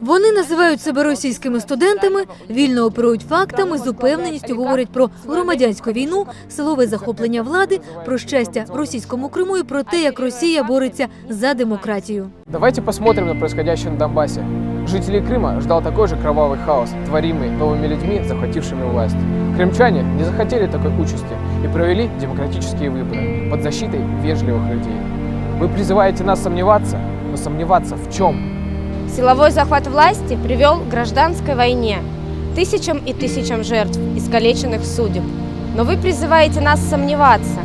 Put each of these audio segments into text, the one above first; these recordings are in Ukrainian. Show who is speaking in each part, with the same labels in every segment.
Speaker 1: Вони називають себе російськими студентами, вільно оперують фактами, з упевненістю говорять про громадянську війну, силове захоплення влади, про щастя в російському Криму і про те, як Росія бореться за демократію.
Speaker 2: Давайте посмотрим на происходящее на Донбассе. Жителей Крыма ждал такой же кровавый хаос, творимый новыми людьми, захватившими власть. Крымчане не захотели такой участи и провели демократические выборы под защитой вежливых людей. Вы призываете нас сомневаться, но сомневаться в чем?
Speaker 3: Силовой захват власти привел к гражданской войне, тысячам и тысячам жертв, искалеченных судеб. Но вы призываете нас сомневаться.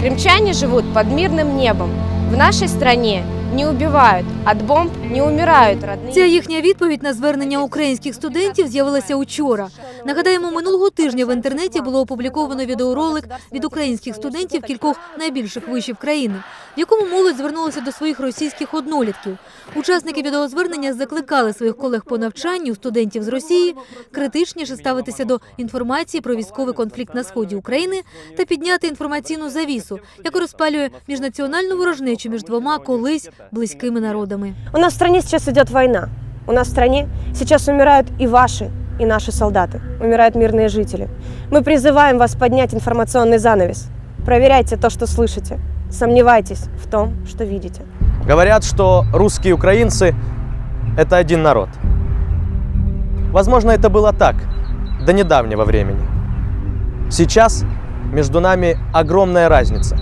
Speaker 3: Крымчане живут под мирным небом. В нашей стране не убивают, от бомб не умирают родные.
Speaker 1: Ця їхня відповідь на звернення українських студентів з'явилася учора. Нагадаємо, минулого тижня в інтернеті було опубліковано відеоролик від українських студентів кількох найбільших вишів країни, в якому молодь звернулася до своїх російських однолітків. Учасники відеозвернення закликали своїх колег по навчанню студентів з Росії критичніше ставитися до інформації про військовий конфлікт на сході України та підняти інформаційну завісу, яка розпалює міжнаціональну ворожнечу між двома колись близькими народами.
Speaker 4: У нас в стране сейчас идет война. У нас в стране сейчас умирают и ваши, и наши солдаты. Умирают мирные жители. Мы призываем вас поднять информационный занавес. Проверяйте то, что слышите. Сомневайтесь в том, что видите.
Speaker 5: Говорят, что русские и украинцы – это один народ. Возможно, это было так до недавнего времени. Сейчас между нами огромная разница.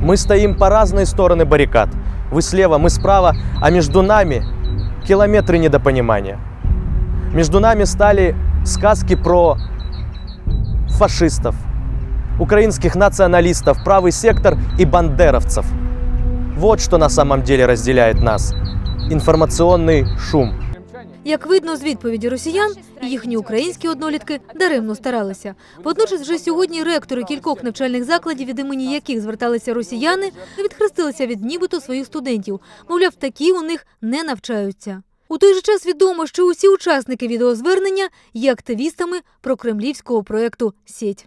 Speaker 5: Мы стоим по разные стороны баррикад. Вы слева, мы справа, а между нами километры недопонимания. Между нами стали сказки про фашистов, украинских националистов, правый сектор и бандеровцев. Вот что на самом деле разделяет нас. Информационный шум.
Speaker 1: Як видно з відповіді росіян, їхні українські однолітки даремно старалися. Водночас, вже сьогодні ректори кількох навчальних закладів, від імені яких зверталися росіяни, відхрестилися від нібито своїх студентів. Мовляв, такі у них не навчаються. У той же час відомо, що усі учасники відеозвернення є активістами прокремлівського проекту Сєть.